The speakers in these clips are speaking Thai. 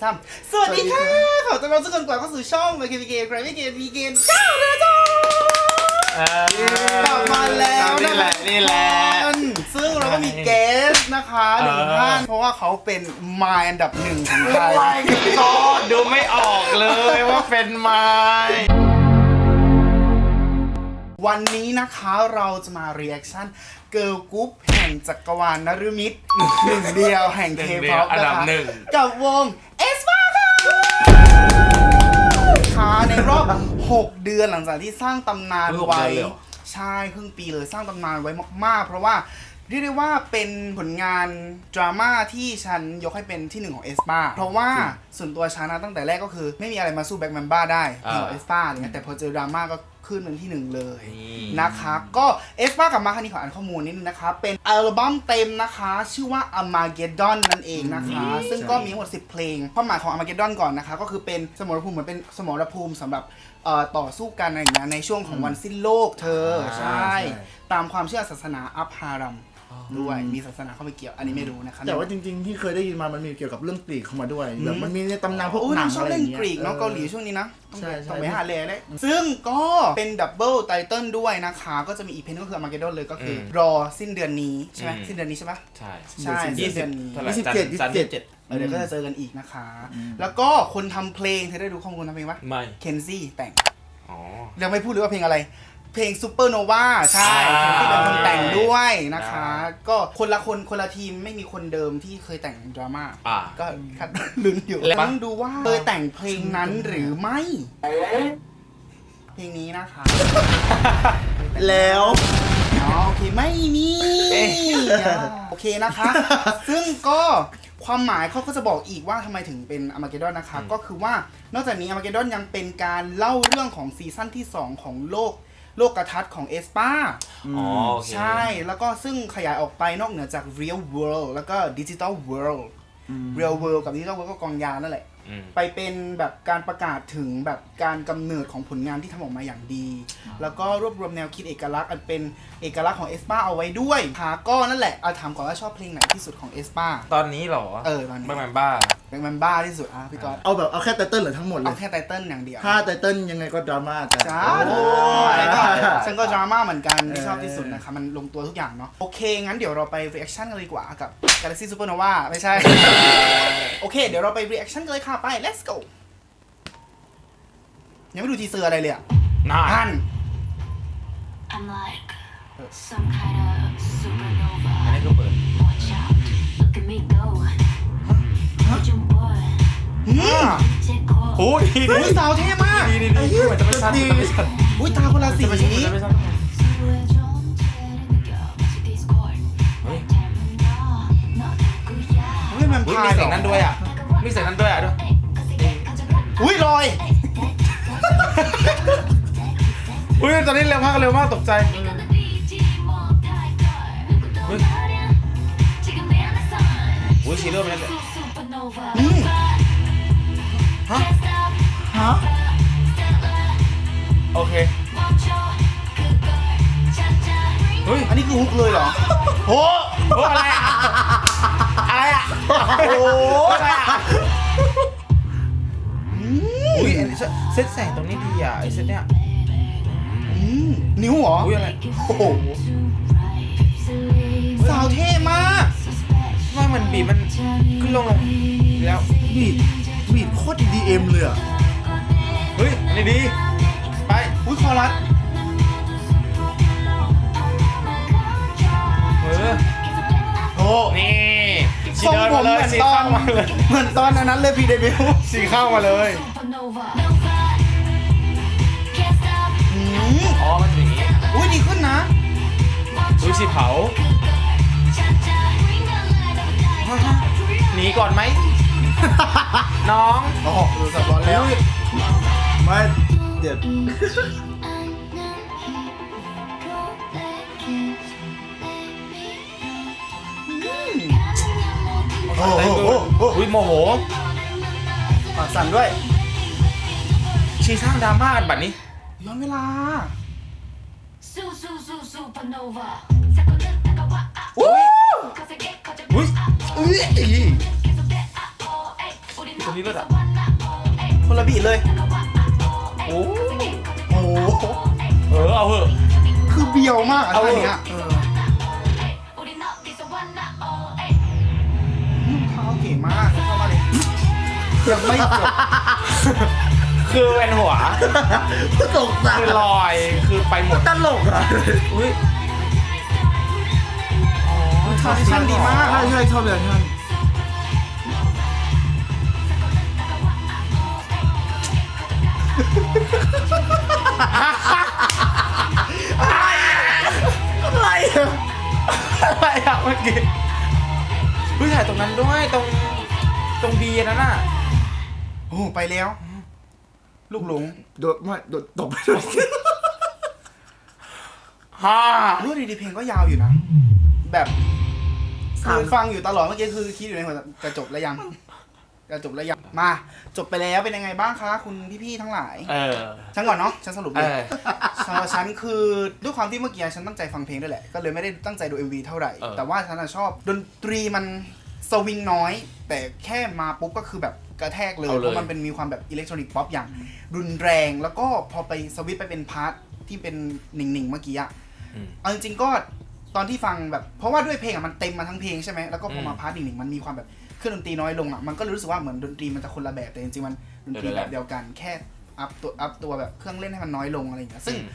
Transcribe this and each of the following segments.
สามสวัสดีค่ะ ขอต้อนรับทุกคนกลับเข้าสู่ช่องมาเกมเกมใครไม่เกมมีเกมเจ้าเลย นี่แหละนี่แหละ ซึ่งเราก็มีเกสนะคะหนึ่งท่านเพราะว่าเขาเป็นมายอันดับหนึ่งของไทยก็ดูไม่ออกเลยว่าเป็นไม้วันนี้นะคะเราจะมา r ี a c ชั่นเกิร์ลกรุ๊ปแห่งจักรวาลนฤมิตหนึ่งเดียวแห่งเคหนึ่งเดีป๊ยอวปอันนะดับคะหนึ่งกับวงเอสปาค่ะค่ะในรอบ 6 เดือนหลังจากที่สร้างตำนานเฮ้ยหกไว้ เดือนเลยเหรอใช่ครึ่งปีเลยสร้างตำนานไว้มาก ๆ เพราะว่าเรียกได้ว่าเป็นผลงานดราม่าที่ฉันยกให้เป็นที่หนึ่งของเอสปาเพราะว่าส่วนตัวฉันนะตั้งแต่แรกก็คือ ไม่มีอะไรมาสู้แบ็คแมนบ้าได้เพลงของเอสปาอะไรเงี้ยแต่พอเจอดราม่าก็ขึ้นเป็นที่หนึ่งเลยนะคะก็เอสปากับมาคันนี้ขออ่านข้อมูลนิดนึงนะคะ เป็นอัลบั้มเต็มนะคะ ชื่อว่า Armageddon นั่นเองนะคะ ซึ่งก็มีทั้งหมด 10 เพลงความหมายของ Armageddon ก่อนนะคะ ก็คือเป็นสมรภูมิเหมือนเป็นสมรภูมิสำหรับ เอ่อต่อสู้กันอะไรอย่างเงี้ยในช่วงของวันสิ้นโลกเธอ อ่าใช่ตามความเชื่อศาสนาอัพฮารัม ด้วยมีศาสนาเข้าไปเกี่ยวอันนี้ไม่รู้นะคะแต่ว่าจริงๆที่เคยได้ยินมามันมีเกี่ยวกับเรื่องกรีกเข้ามาด้วยแบบมันมีในตำนานพวกโอ้ยหนันางงชอบอะไรอเล่นย่างเงี้ยกรีกเนาะออเกาหลีช่วงนี้นะต้องใช่ใช่ต้องไปหาเลยเลยซึ่งก็เป็นดับเบิลไตเติลด้วยนะคะก็จะมีอีกเพลงก็คือ Armageddon เลยก็คืออมรอสิ้นเดือนนี้ใช่ไหมอืมสิ้นเดือนนี้ใช่ปะใช่ใช่ยี่สิ้นสิเดืบอนนี้เท่าไหร่ยี่สิบเจ็ดจันทร์ยี่สิบเจ็ดเออเดี๋ยวก็จะเจอกันอีกนะคะ แล้วก็คนทำเพลงเธอได้ดูข้อมูลทำเพลงปะไม่เคนซี่แต่งอ๋อยังไม่พูดเลยว่าเพลงอะไร เพลงซูเปอร์โนวาใช่อ่าเคนซี่เป็นคนแต่งด้วยนะคะได้ก็คนละคนคนละทีมไม่มีคนเดิมที่เคยแต่งดราม่าอ่า ก็คัดลุ้นอยู่แล้วต้องดูว่าเคยแต่งเพลงนั้นหรือไม่ เพลงนี้นะคะ แล้วอ๋อโอเคไม่มีเอ๊ะโอเคนะคะ ซึ่งก็ความหมายเขาก็จะบอกอีกว่าทำไมถึงเป็นอ r m ม g เกดอนนะคะ ก็คือว่านอกจากนี้อ r m ม g เกดอนยังเป็นการเล่าเรื่องของซีซั่นที่ 2 ของโลก โลกกระทัดของเอสปาอ๋อโอเค ใช่ แล้วก็ซึ่งขยายออกไปนอกเหนือจาก real world แล้วก็ digital world real world กับ digital world ก็กองยานั่นแหละอืม ไปเป็นแบบการประกาศถึงแบบการกำเนิดของผลงานที่ทำออกมาอย่างดี แล้วก็รวบรวมแนวคิดเอกลักษณ์อันเป็นเอกลักษณ์ของเอสปาเอาไว้ด้วยค่ะก็นั่นแหละเอาถามก่อนว่าชอบเพลงไหนที่สุดของเอสปาตอนนี้เหรอ เออตอนนี้บ้ามันบ้าเป็นมันบ้าที่สุดอะพี่ก๊อตเอาแบบเอาแค่ไตเติ้ลหรือทั้งหมดเลเอายแค่ไตเติ้ลอย่างเดียว ถ้าไตเติ้ลยังไงก็ดราม่าจ้ะจ้าโอ้อะไรก็ยฉันก็ดราม่าเหมือนกันเออที่ชอบที่สุดนะคะมันลงตัวทุกอย่างเนาะโอเคงั้นเดี๋ยวเราไป reaction กันเลยดีกว่ากับ Galaxy Supernova ไม่ใช่โอเค เดี๋ยวเราไป reaction กันเลยค่ะ่ะไป let's go ยังไม่ดูทีเซอร์อะไรเลยอะนาน I'm like some kind of supernova อันนี้ก็เปิด Watch out look at me go จุ่มบอลเจ็ดคอโอ้ยดีอ้ยสาวเท่มากดีดีดีดีมันจะไม่สั้นดีอุ้ยตาคนละสีเฮ้ยมันพายแบบนั้นด้วยอะ มีเสียงนั้นด้วยอะด้วยอุ้ยลอยอุ้ยตอนนี้เร็วมากเร็วมากตกใจ 왜? อุ้ยชีโร่ไปแล้วอืมฮะฮะโอเคเฮ้ยอันนี้คือฮุกเลยเหรอโหโหอะไร อะอะไรอะโอ้โหอะไรอะอืมอุ้ยอันนี้เซตแสงตรงนี้ดีอะไอเซตเนี้ยอืมนิ้วเหรออุ้ยอะไรโอ้โหสาวเท่มากทำไมมันบีบมันขึ้นลงลงแล้วบีดบีดโคตร EDM เลยอะเฮ้ยอันนี้ดี ไปอุ้ยคอรัสเออโอ้นี่ชี ทรงเดินผมมาเลยเหมือนสีตอเข้านมาเลยเหมือนตอนอันนั้นเลยพีเดบิวสีเข้ามาเลย อืมอ๋อมันเป็นอย่างนี้อุ้ยดีขึ้นนะอุ้ยสีเผา หนีก่อนไหม น้องอ๋อดูสับร้อนแล้ว ไม่เดี๋ยว โอ้โหโอ้โหอุ้ยโมโหปากสั่นด้วย ชีสร้างดราม่ากันแบบนี้ ย้อนเวลา Su su su supernova อุ้ยอุ้ยอุ้ยตัวนี้เลิศอะคนละบีทเลยโอ้โอ้โหเออเอาเถอะคือเบียวมากอะเอาท่าเนี้ยเอ มากเข้ามาเลยยังไม่จบ คือเป็นหัว ตกใจคือลอย คือไปหมด ตลกอะอุ้ยทรานซิชั่นดีมากใช่ใช่ชอบเลยท่านอะไรอะอะไรอะเมื่อกี้ อุ้ยถ่ายตรงนั้นด้วยตรงตรงบีนั่นน่ะโอ้โหไปแล้ว ลูกหลงโดดไม่โดดตกไปเลยฮ่ารู้ดีๆเพลงก็ยาวอยู่นะ แบบคือฟังอยู่ตลอดเมื่อกี้คือคิดอยู่ในหัวจะจบแล้วยัง จะจบแล้วยังมา จบไปแล้วเป็นยังไงบ้างคะ คุณพี่ๆทั้งหลาย เออ ฉันก่อนเนาะฉันสรุปเอเลยอสำหรับฉันคือด้วยความที่เมื่อกี้ฉันตั้งใจฟังเพลงด้วยแหละ ก็เลยไม่ได้ตั้งใจดู MV เท่าไหร่ เออ แต่ว่าฉันอะชอบดนตรีมันสวิงน้อย แต่แค่มาปุ๊บก็คือแบบกระแทกเลยเอาเลย เพราะมันเป็นมีความแบบอิเล็กทรอนิกส์ป๊อปอย่าง รุนแรงแล้วก็พอไปสวิตช์ไปเป็นพาร์ทที่เป็นหนิ่งๆเมื่อกี้อะ อืม เอาจริงๆก็ ตอนที่ฟังแบบเพราะว่าด้วยเพลงอะมันเต็มมาทั้งเพลงใช่ไหมแล้วก็พอมาอืมพาร์ทหนึ่งๆมันมีความแบบเครื่องดนตรีน้อยลงอะมันก็เลยรู้สึกว่าเหมือนดนตรีมันจะคนละแบบแต่จริงๆมันดนตรีเดี๋ยวๆแบบเดียวกันแค่อัพตัวอัพตัวแบบเครื่องเล่นให้มันน้อยลงอะไรอย่างเงี้ยซึ่งอืม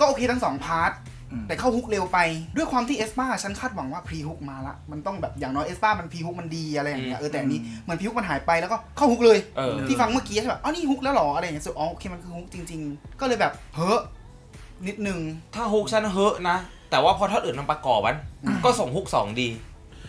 ก็โอเคทั้งสองพาร์ทอืมแต่เข้าฮุกเร็วไปด้วยความที่เอสปาฉันคาดหวังว่าพรีฮุกมาละมันต้องแบบอย่างน้อยเอสปามันพรีฮุกมันดีอะไรอย่างเงี้ยเออแต่อันนี้เหมือนพรีฮุกมันหายไปแล้วก็เข้าฮุกเลยเออที่ฟังเมื่อกี้ใช่แบบอ้าวนี่ฮุกแล้วเหรออะไรอย่างเงี้ยสุดอ๋อโอเคมันคือฮุกจริง ๆ ก็เลยแบบเฮ้อนิดนึงถ้าฮุกฉันเฮอะนะ แต่ว่าพอท่อนอื่นมันประกอบมันก็ส่งฮุกสองดี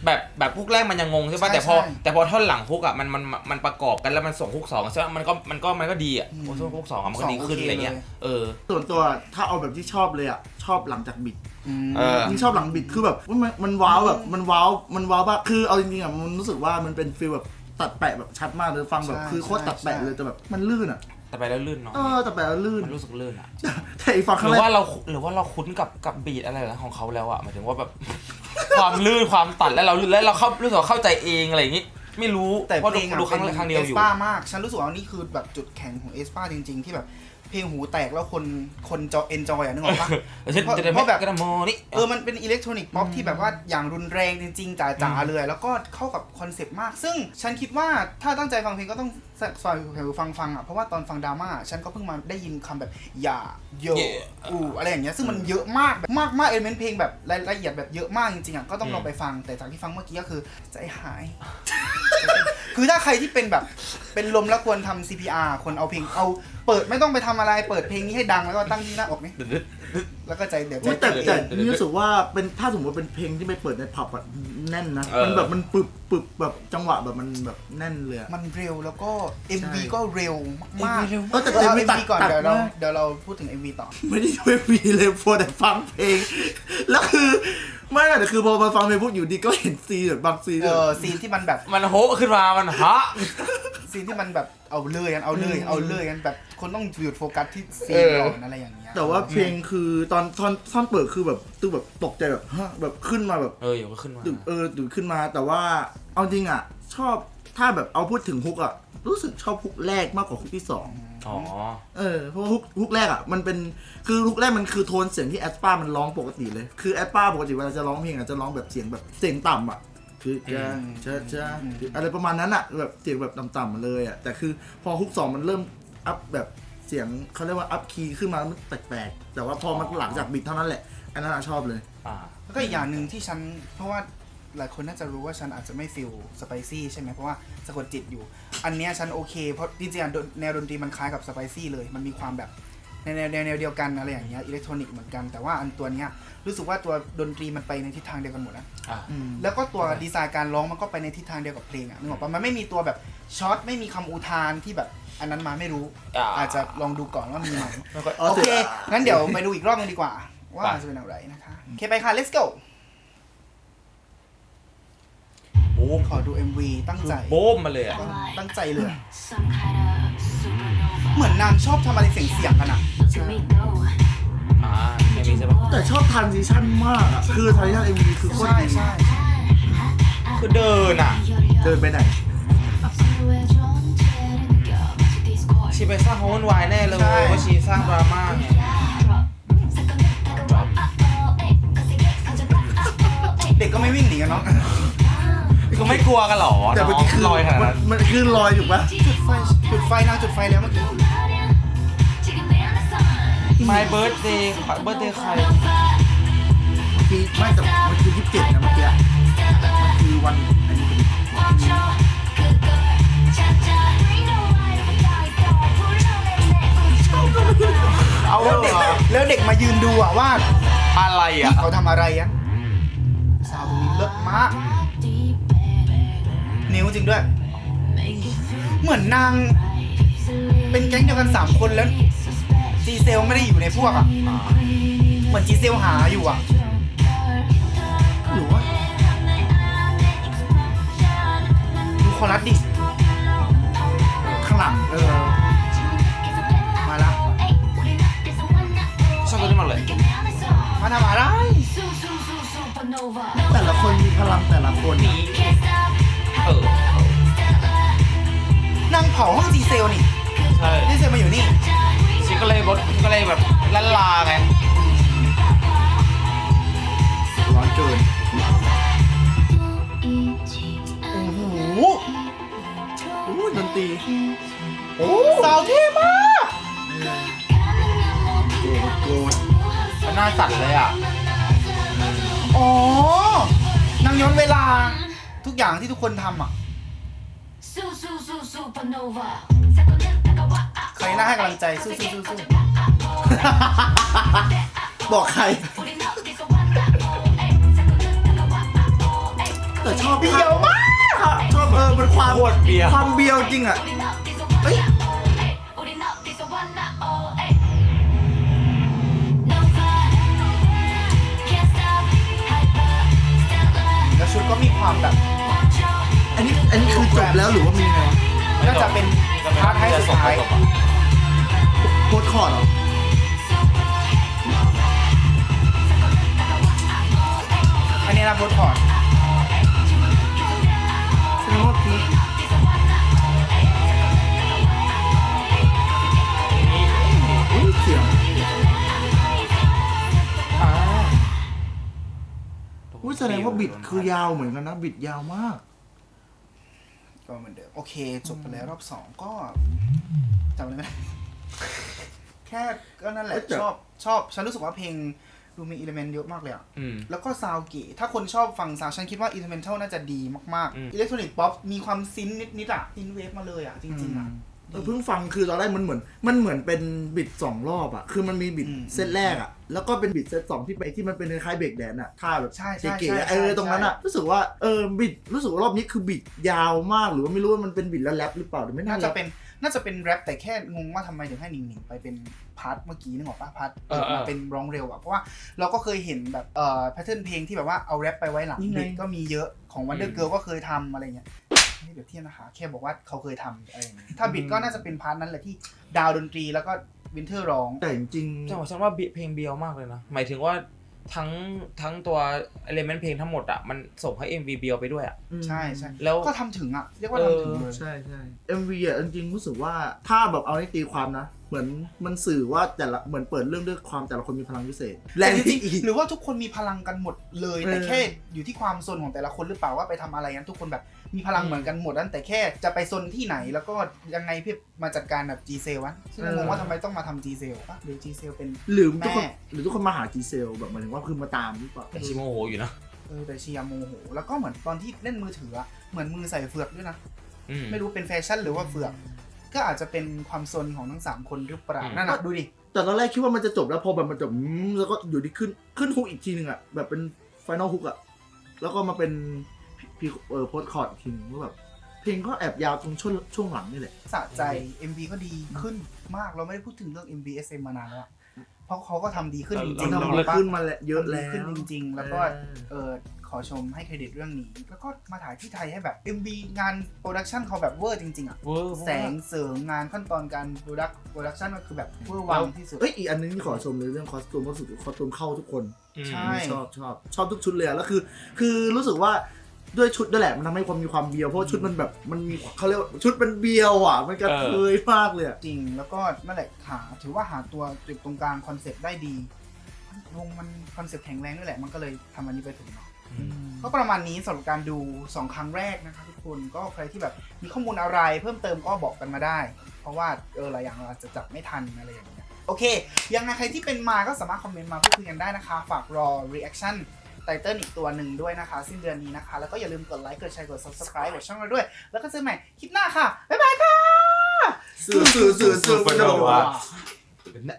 แบบแบบฮุกแรกมันยังงงใช่ป่ะใช่แต่พอใช่ แต่พอท่อนหลังฮุกอะมันมันมันประกอบกันแล้วมันส่งฮุกสองใช่ป่ะมันก็มันก็มันก็ดีอะอืมโอ้ส่งฮุกสองอะมันก็ดีสองขึ้นโอเคอะไรเงี้ยเลยเออ ส่วนตัวถ้าเอาแบบที่ชอบเลยอะ ชอบหลังจากบิดอืมเออนี่ชอบหลังบิดคือแบบมันมันว้าวแบบมันว้าวมันว้าวมากคือเอาจริงๆอะมันรู้สึกว่ามันเป็นฟีลแบบตัดแปะแบบชัดมากเลยฟังแบบใช่คือโคตรตัดแปะใช่ เลยแต่แบบมันลื่นอะ แต่ไปแล้วลื่นเนาะเออตัดแปะแล้วลื่นมันรู้สึกลื่นอะแต่อีกฝั่งหข้างรือแรว่ากเราหรือว่าเราคุ้นกับกับบีดอะไรของเขาแล้วอะหมายถึงว่าแบบ ความลื่นความตัดแล้วเราแล้วเราเข้ารู้สึกว่าเข้าใจเองอะไรอย่างงี้ ไม่รู้แต่เพราะเพลงดูครั้งแรกครั้งเดียวเออสยู่ปามาก ฉันรู้สึกว่านี่คือแบบจุดแข็งของเอสปาจริง ๆ ที่แบบ เพลงหูแตกแล้วคนคนจอเอนจอยอะนึกออกปะเออฉันเพราะจะได้เพไม่ราะแบบกระโมนี่เออมันเป็นอิเล็กทรอนิกส์ป๊อปที่แบบว่าอย่างรุนแรงจริง ๆจ๋าๆเลยแล้วก็เข้ากับคอนเซปต์มาก ซึ่งฉันคิดว่าถ้าตั้งใจฟังเพลงก็ต้องใส่หูฟังฟังอะเพราะว่าตอนฟังดราม่าฉันก็เพิ่งมาได้ยินคำแบบอย่าโยอูอะไรอย่างเงี้ยซึ่งมันเยอะมากแบบมากมากเอลเมนต์เพลงแบบรายละเอียดแบบเยอะมากจริงๆอะก็ต้องลองไปฟังแต่จากที่ฟังเมื่อกี้ก็คือใจหาย คือถ้าใครที่เป็นแบบเป็นลมแล้วควรทำ CPR คนเอาเพลงเอาเปิดไม่ต้องไปทำอะไรเปิดเพลงนี้ให้ดังแล้วก็ตั้งที่หน้าอกนี่แล้วก็ใจเดี๋ยวใจอุ๊ยแต่เต้นเอแต่งนี่รู้สึกว่าเป็นถ้าสมมติเป็นเพลงที่ไปเปิดในผับอะแน่นนะ เออ มันแบบมันปึบปึบแบบจังหวะแบบมันแบบแน่นเลยอะ มันเร็วแล้วก็ MV ใช่ก็เร็วมากเร็วเออแต่เอา MV ตัด MV ก่อนตัดเดี๋ยวเรามาก เดี๋ยวเราพูดถึง MV ต่อ ไม่ได้ช่วยมีเลยพอแต่ฟังเพลง แล้วคือ ไม่นะแต่คือพอมาฟังเพลงพูดอยู่ดีก็เห็นซีนแบบบางซีนเออซีนที่มันแบบมันโฮะขึ้นมามันฮะ ซีนที่มันแบบเอาเลยกันเอาเลยเอาเลยกันแบบคนต้องหยุดโฟกัสที่ซีนเออก่อนอะไรอย่างเงี้ยแต่ว่าเพลงคือตอนท่อนท่อนเปิดคือแบบตึ้งแบบตกใจแบบฮะแบบขึ้นมาแบบเอออยู่ก็ขึ้นมาตึกเออตึกขึ้นมาแต่ว่าเอาจริงอะ ชอบถ้าแบบเอาพูดถึงฮุกอะรู้สึกชอบฮุกแรกมากกว่าฮุกที่สอง อ๋อ เออเพราะว่าฮุกฮุกแรกอะมันเป็นคือฮุกแรกมันคือโทนเสียงที่แอสปามันร้องปกติเลย คือแอสปาปกติเวลาจะร้องเพลงอะจะร้องแบบเสียงแบบเสียงต่ำอะคือจะจะจะอะไรประมาณนั้นอะแบบเสียงแบบต่ำๆมาเลยอะแต่คือพอฮุกสองมันเริ่มอัพแบบเสียงเขาเรียกว่าอัพคีย์ขึ้นมามันแปลกๆแต่ว่าพอมันหลังจากบิดเท่านั้นแหละอันนั้นอะชอบเลย อ่า แล้วก็อีกอย่างหนึ่งที่ฉันเพราะว่า หลายคนน่าจะรู้ว่าฉันอาจจะไม่ฟิลสไปซี่ใช่ไหมเพราะว่าสะกดจิตอยู่ อันเนี้ยฉันโอเค เพราะจริงๆอะแนวดนตรีมันคล้ายกับสไปซี่เลย มันมีความแบบในแนวแนวแนวเดียวกันอะไรอย่างเงี้ยอิเล็กทรอนิกส์เหมือนกันแต่ว่าอันตัวเนี้ยรู้สึกว่าตัวดนตรีมันไปในทิศทางเดียวกันหมดนะอ่าแล้วก็ตัวดีไซน์การร้องมันก็ไปในทิศทางเดียวกับเพลงอะนึกออกปะมันไม่มีตัวแบบช็อตไม่มีคำอุทานที่แบบอันนั้นมาไม่รู้ อ่า อาจจะลองดูก่อนว่ามีไหมแล้วก็อ๋อโอเคเสร็จงั้นเดี๋ยวไปดูอีกรอบนึงดีกว่า ว่าไปจะเป็นอะไรนะคะโอเคไปค่ะ let's go โบ้มขอดู MV ตั้งใจโบ้มมาเลยอะตั้งใจเลย Some kind of supernova. เหมือนนางชอบทำอะไรเสียงๆกันอะ To me, though. อ่าไม่มีใช่ปะแต่ชอบทันซีชั่นมากอะคือทันซีชั่นเอ็มวีคือโคตรใช่ดีใช่คือเดินอะ เดินไปไหน ชีไปสร้างความวุ่นวายแน่เลยว่าชีสร้างดราม่าไงเด็กก็ไม่วิ่งหนีกันเนาะ ก็ไม่กลัวกันหรอแต่เมื่อกี้คือลอยขนาดมันนั้นมันคือลอยถูกปะจุดไฟจุดไฟนางจุดไฟแล้วเมื่อกี้ My birthday เบิร์ดเดย์ใครเมื่อกี้ไม่แต่มันคือยี่สิบเจ็ดนะเมื่อกี้อะมันคือวันอันนี้เป็นเอาแล้วเด็กเหรอแล้วเด็กมายืนดูอะว่าอะไรอะ เขาทำอะไรอะ ริงด้วย เหมือนนาง เป็นแก๊งเดียวกันสามคนแล้วจีเซลไม่ได้อยู่ในพวกอะเหมือนจีเซลหาอยู่อะหรือว่าดูคอรัสดิข้างหลังเออ มาละชอบตัวนี้มากเลยมาทำอะไรแต่ละคนมีพลังแต่ละคนเเผาห้องจีเซลนี่ใช่จีเซลมาอยู่นี่ชีก็เลยบดก็เลยแบบลันลาไงร้อนเกินโอ้โหอู้ดนตรีโอ้สาวเท่มากโกรธโกรธมันน่าสั่นเลยอะอ๋อนางย้อนเวลาทุกอย่างที่ทุกคนทำอะ ใครน่าให้กำลังใจสู้สู้สู้สู้บอกใครแต่ชอบเบียวมากชอบเออมันความโคตรเบียว ความเบียวจริงอะเฮ้ยแล้วชุดก็มีความแบบอั นนี้อันนี้คือจบแล้วหรือว่ามีไงวะน่าจะเป็นพาร์ทท้ายสุดท้าย โพสต์คอร์ดเหรอ อันนี้นะโพสถอดแสดงว่าพีคอุ้ยเสียงอ่าอุ้ยแสดงว่าบิดคือยาวเหมือนกันนะ บิดยาวมาก ก็เหมือนเดิมโอเค จบไปแล้วรอบสองก็จำอะไรไม่ได้แค่ก็นั่นแหละเอ้ยแต่ชอบชอบฉันรู้สึกว่าเพลงดูมีอิเลเมนต์เยอะมากเลยอะอืมแล้วก็ซาวเก๋ถ้าคนชอบฟังซาวด์ฉันคิดว่าอิน r เ m น t a l น่าจะดีมากอืมๆอิเล็กทรอนิกส์ป๊อปมีความซินนิดๆอะซินเวฟมาเลยอะจริงๆอะ เออเพิ่งฟังคือตอนแรกมันเหมือน มันเหมือนเป็นบิดสองรอบอะ คือมันมีบิดอืมเซตแรกอะ แล้วก็เป็นบิดเซตสองที่ไปที่มันเป็นคล้ายๆเบรกแดนอะท่าแบบใช่ใช่เก๋ใช่ๆเออใช่ ตรงนั้นอะรู้สึกว่าเออบิดรู้สึกว่ารอบนี้คือบิดยาวมากหรือว่าไม่รู้ว่ามันเป็นบิดแล้วแรปหรือเปล่าหรือไม่น่าน่าจะจะเป็น น่าจะเป็นแรปแต่แค่งงว่าทำไมถึงให้หนิงหนิงไปเป็นพาร์ทเมื่อกี้นึกออกปะพาร์ทเออเออ มาเป็นร้องเร็วอะเพราะว่าเราก็เคยเห็นแบบเอ่อแพทเทิร์นเพลงที่แบบว่าเอาแรปไปไว้หลังบิดก็มีเยอะของ Wonder Girl ก็เคยทำอะไรเงี้ย ไม่ได้เปรียบเทียบนะคะ แค่บอกว่าเขาเคยทำอะไรอย่างเงี้ยถ้าบิดก็น่าจะเป็นพาร์ทนั้นแหละที่ดาวดนตรีแล้วก็วินเทอร์ร้อง แต่จริงจังหวะฉันว่าเพลงเบียวมากเลยนะ หมายถึงว่าทั้งทั้งตัวเอลเมนต์เพลงทั้งหมดอะ มันส่งให้ MV เบียวไปด้วยอะ ใช่ใช่แล้วก็ทำถึงอะเรียกว่าทำถึงเลย ใช่ใช่ MV อะจริงๆรู้สึกว่าถ้าแบบเอาในตีความนะ เหมือนมันสื่อว่าแต่ละเหมือนเปิดเรื่องด้วยความแต่ละคนมีพลังพิเศษแต่และจที่ริงอีกๆหรือว่าทุกคนมีพลังกันหมดเลยเออแต่แค่อยู่ที่ความซนของแต่ละคนหรือเปล่าว่าไปทำอะไรกันทุกคนแบบมีพลังเหมือนกันหมดนั่นแต่แค่จะไปซนที่ไหนแล้วก็ยังไงเพื่อมาจัดการแบบ G c e l วะซึ่งงงว่าทำไมต้องมาทำ G c e l ปะหรือ G c e l เป็นหรือทุกคนแม่หรือทุกคนมาหาจีเซลแบบหมายถึงว่าคือมาตามหรือเปล่าแต่ชิโมโหอยู่นะเออแต่เชียร์โมโหแล้วก็เหมือนตอนที่เล่นมือถืออะเหมือนมือใส่เฟือกด้วยนะอืมไม่รู้เป็นแฟชั่นหรือว่าเฟือก ก็อาจจะเป็นความซนของทั้งสามคนหรือเปล่าอืมนั่นนะดูดิ แต่ตอนแรกคิดว่ามันจะจบแล้วพอแบบมันจบอืมแล้วก็อยู่ที่ขึ้นขึ้นฮุกอีกทีหนึ่งอะแบบเป็นไฟนอลฮุกอะแล้วก็มาเป็นพีเออโพสคอร์ดอีกทีนึงว่าแบบเพลงก็แอบยาวตรงช่วงช่วงหลังนี่แหละ สะใจ MV ก็ดีขึ้นมากเราไม่ได้พูดถึงเรื่อง MV SM มานานแล้วอะเพราะเขาก็ทำดีขึ้นจริงๆมันเรา ทำบมาอกว่าขึ้นมาแล้วเยอะแล้ว ขึ้นจริง ๆ แล้วก็เออเออ ขอชมให้เครดิตเรื่องนี้ แล้วก็มาถ่ายที่ไทยให้แบบ MV งานโปรดักชันเขาแบบเวอร์จริงๆอะเวอร์แสงเสริงงานขั้นตอนการโปรดักโปรดักชันก็คือแบบเวอร์วังที่สุด เอ้ยอีกอันนึงที่ขอชมเลยเรื่องคอสตูมก็รู้สึกคอสตูมเข้าทุกคนอืมใช่ชอบชอบชอบทุกชุดเลยอะแล้วคือ คือรู้สึกว่าด้วยชุดนั่นแหละมันทำให้ความมีความเบียวเพราะว่าชุดมันแบบมันมีเขาเรียกว่าชุดมันเบียวอะ มันกระเทยมากเลยอะจริงแล้วก็นั่นแหละหาถือว่าหาตัวจุดตรงกลางคอนเซ็ปต์ได้ดีวงมันคอนเซ็ปต์แข็งแรงด้วยแหละมันก็เลยทำอันนี้ไปถึงเนาะอืม ก็ประมาณนี้สำหรับการดู 2 ครั้งแรกนะคะทุกคนก็ใครที่แบบมีข้อมูลอะไรเพิ่มเติมก็บอกกันมาได้ เพราะว่าเออหลายอย่างเราอาจจะจับไม่ทันอะไรอย่างเงี้ยโอเค ยังไงใครที่เป็นมาก็สามารถคอมเมนต์มาพูดคุยกันได้นะคะ ฝากรอ reaction ไตเติลอีกตัวหนึ่งด้วยนะคะ สิ้นเดือนนี้นะคะ แล้วก็อย่าลืมกดไลค์กดแชร์กด subscribe กดช่องเราด้วย แล้วก็เจอใหม่คลิปหน้าค่ะ บ๊ายบายค่ะ สื่อสื่อสื่อสื่อมันจะบอกว่า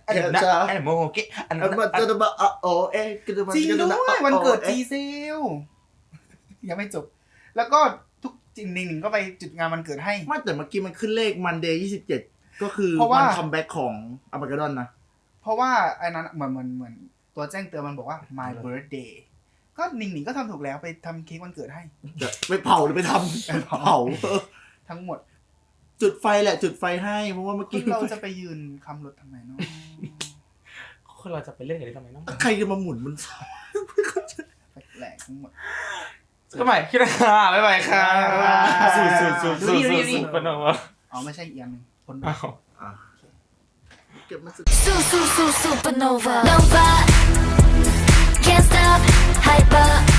อันนั้นนะอันนั้นโมโหเกะอันอันั้นนมันจะมาอะโอเอ๊ะก็จะมาจริงด้วยวันเกิดจีจีเซลยังไม่จบ แล้วก็ทุกจริงหนึ่งก็ไปจุดงานวันเกิดให้ ไม่แต่เมื่อกี้มันขึ้นเลขมันเดย์ยี่สิบเจ็ดก็คือเพราะว่าวันคัมแบ็กของอเมริกาดอนนะ เพราะว่าไอ้นั้นเหมือนเหมือนเหมือนตัวแจ้งเตือนมันบอกว่า my birthday ก็หนิงหนิงก็ทำถูกแล้วไปทำเค้กวันเกิดให้เดี๋ยวไปเผาหรือไปทำเผาทั้งหมด จุดไฟแหละ จุดไฟให้ เพราะว่าเมื่อคกี้นเราจะไปยืนคำรถทำไมเนาะคนเราจะไปเล่นกันได้ทำไมน้องใครจะมาหมุนมันแหลกทั้งหมดก็ใหม่คิดนะบ๊ายบายค่ะบ๊ายบายสูดสูดสูดสูดดูสูดิดดูดิสูดเป็นอะไรวะอ๋อไม่ใช่อีกอย่างหนึ่งคนอ้าวอะเก็บมาสุด Su su su supernova Nova Can't stop Hyper